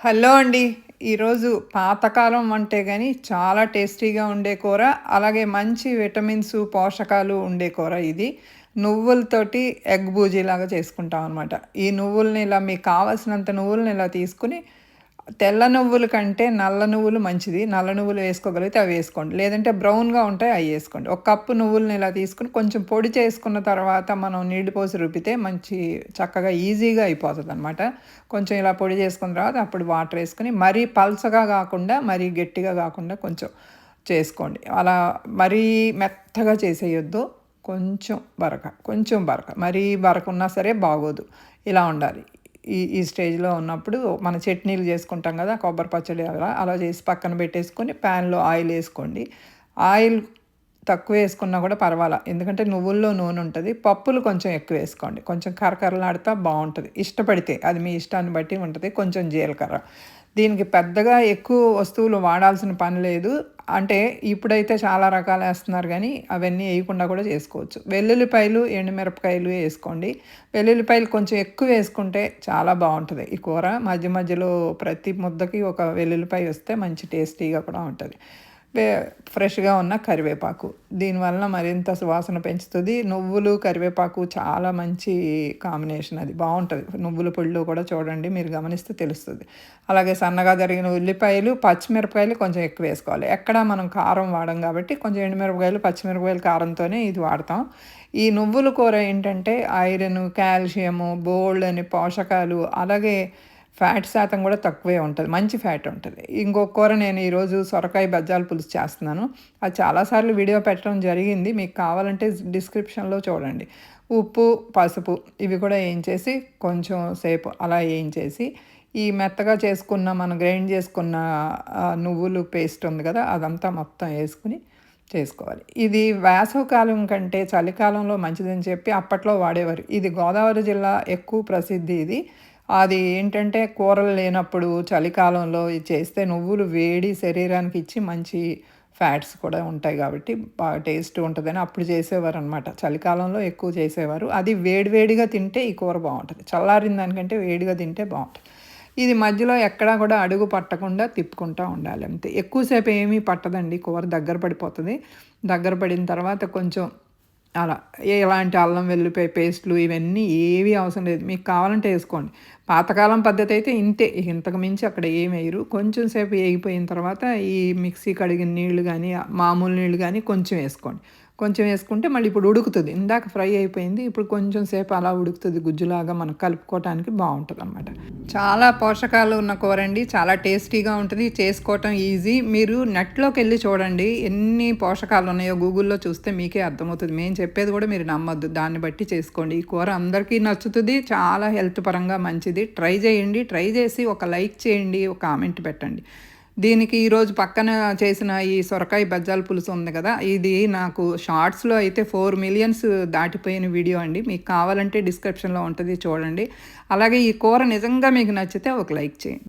Hello అండి. ఈరోజు పాతకాలం అంటే కానీ చాలా టేస్టీగా ఉండే కూర అలాగే మంచి విటమిన్స్ పోషకాలు ఉండే కూర ఇది. నువ్వులతోటి ఎగ్ బూజీలాగా చేసుకుంటాం అనమాట ఈ నువ్వుల్ని ఇలా మీకు కావాల్సినంత నువ్వుల్ని ఇలా తీసుకుని తెల్ల నువ్వుల కంటే నల్ల నువ్వులు మంచిది. నల్ల నువ్వులు వేసుకోగలిగితే అవి వేసుకోండి. లేదంటే బ్రౌన్గా ఉంటాయి అవి వేసుకోండి. ఒక కప్పు నువ్వులను ఇలా తీసుకుని కొంచెం పొడి చేసుకున్న తర్వాత మనం నీళ్ళు పోసి రుబ్బితే మంచి చక్కగా ఈజీగా అయిపోతుంది అనమాట కొంచెం ఇలా పొడి చేసుకున్న తర్వాత అప్పుడు వాటర్ వేసుకుని మరీ పల్చగా కాకుండా మరీ గట్టిగా కాకుండా కొంచెం చేసుకోండి. అలా మరీ మెత్తగా చేసేయొద్దు. కొంచెం బరక కొంచెం బరక. మరీ బరకున్నా సరే బాగోదు. ఇలా ఉండాలి. ఈ ఈ స్టేజ్లో ఉన్నప్పుడు మన చట్నీలు చేసుకుంటాం కదా కొబ్బరి పచ్చడి అలా అలా చేసి పక్కన పెట్టేసుకొని ప్యాన్లో ఆయిల్ వేసుకోండి. ఆయిల్ తక్కువ వేసుకున్నా కూడా పర్వాలా ఎందుకంటే నువ్వుల్లో నూనె ఉంటుంది పప్పులు కొంచెం ఎక్కువ వేసుకోండి. కొంచెం కరకరలాడితే బాగుంటుంది. ఇష్టపడితే అది మీ ఇష్టాన్ని బట్టి ఉంటుంది కొంచెం జీలకర్ర. దీనికి పెద్దగా ఎక్కువ వస్తువులు వాడాల్సిన పని లేదు. అంటే ఇప్పుడైతే చాలా రకాలు వేస్తున్నారు కానీ అవన్నీ వేయకుండా కూడా చేసుకోవచ్చు. వెల్లుల్లిపాయలు ఎండుమిరపకాయలు వేసుకోండి. వెల్లుల్లిపాయలు కొంచెం ఎక్కువ వేసుకుంటే చాలా బాగుంటుంది. ఈ కూర మధ్య మధ్యలో ప్రతి ముద్దకి ఒక వెల్లుల్లిపాయ వస్తే మంచి టేస్టీగా కూడా ఉంటుంది. ఫ్రెష్గా ఉన్న కరివేపాకు. దీనివల్ల మరింత సువాసన పెంచుతుంది. నువ్వులు కరివేపాకు చాలా మంచి కాంబినేషన్ అది. బాగుంటుంది నువ్వుల పుళ్ళు కూడా చూడండి మీరు గమనిస్తే తెలుస్తుంది. అలాగే సన్నగా జరిగిన ఉల్లిపాయలు పచ్చిమిరపకాయలు కొంచెం ఎక్కువ వేసుకోవాలి. ఎక్కడ మనం కారం వాడం కాబట్టి కొంచెం ఎండుమిరపకాయలు పచ్చిమిరపకాయలు కారంతోనే ఇది వాడతాం. ఈ నువ్వుల కూర ఏంటంటే ఐరన్ కాల్షియము బోల్డ్ అని పోషకాలు అలాగే ఫ్యాట్ శాతం కూడా తక్కువే ఉంటుంది మంచి ఫ్యాట్ ఉంటుంది. ఇంకొక కూర నేను ఈరోజు సొరకాయ బజ్జాల పులుసు చేస్తున్నాను. అది చాలాసార్లు వీడియో పెట్టడం జరిగింది. మీకు కావాలంటే డిస్క్రిప్షన్లో చూడండి. ఉప్పు పసుపు ఇవి కూడా వేయించేసి కొంచెం సేపు అలా వేయించేసి ఈ మెత్తగా చేసుకున్న మనం గ్రైండ్ చేసుకున్న నువ్వులు పేస్ట్ ఉంది కదా అదంతా మొత్తం వేసుకుని చేసుకోవాలి. ఇది వేసవకాలం కంటే చలికాలంలో మంచిదని చెప్పి అప్పట్లో వాడేవారు. ఇది గోదావరి జిల్లా ఎక్కువ ప్రసిద్ధి ఇది. అది ఏంటంటే కూరలు లేనప్పుడు చలికాలంలో చేస్తే నువ్వులు వేడి శరీరానికి ఇచ్చి మంచి ఫ్యాట్స్ కూడా ఉంటాయి కాబట్టి బాగా టేస్ట్ ఉంటుందని అప్పుడు చేసేవారు అనమాట చలికాలంలో ఎక్కువ చేసేవారు. అది వేడివేడిగా తింటే ఈ కూర బాగుంటుంది. చల్లారిన దానికంటే వేడిగా తింటే బాగుంటుంది. ఇది మధ్యలో ఎక్కడా కూడా అడుగు పట్టకుండా తిప్పుకుంటూ ఉండాలి అంతే. ఎక్కువసేపు ఏమీ పట్టదండి. కూర దగ్గర పడిపోతుంది. దగ్గర పడిన తర్వాత కొంచెం అలా. ఎలాంటి అల్లం వెల్లిపాయ పేస్ట్లు ఇవన్నీ ఏవి అవసరం లేదు. మీకు కావాలంటే వేసుకోండి. పాతకాలం పద్ధతి అయితే ఇంతే. ఇంతకు మించి అక్కడ ఏమి వేయరు. కొంచెం సేపు వేగిపోయిన తర్వాత ఈ మిక్సీ కడిగిన నీళ్ళు కానీ మామూలు నీళ్ళు కానీ కొంచెం వేసుకోండి. కొంచెం వేసుకుంటే మళ్ళీ ఇప్పుడు ఉడుకుతుంది. ఇందాక ఫ్రై అయిపోయింది. ఇప్పుడు కొంచెం సేపు అలా ఉడుకుతుంది గుజ్జులాగా మనం కలుపుకోవటానికి బాగుంటుంది అనమాట చాలా పోషకాలు ఉన్న కూర అండి చాలా టేస్టీగా ఉంటుంది. చేసుకోవటం ఈజీ. మీరు నెట్లోకి వెళ్ళి చూడండి. ఎన్ని పోషకాలు ఉన్నాయో గూగుల్లో చూస్తే మీకే అర్థమవుతుంది. మేము చెప్పేది కూడా మీరు నమ్మద్దు. దాన్ని బట్టి చేసుకోండి. ఈ కూర అందరికీ నచ్చుతుంది. చాలా హెల్త్ పరంగా మంచిది. ట్రై చేయండి. ట్రై చేసి ఒక లైక్ చేయండి. ఒక కామెంట్ పెట్టండి. దీనికి ఈరోజు పక్కన చేసిన ఈ సొరకాయ బజ్జాల పులుసు ఉంది కదా ఇది నాకు షార్ట్స్లో అయితే ఫోర్ మిలియన్స్ దాటిపోయిన వీడియో అండి. మీకు కావాలంటే డిస్క్రిప్షన్లో ఉంటుంది చూడండి. అలాగే ఈ కూర నిజంగా మీకు నచ్చితే ఒక లైక్ చేయండి.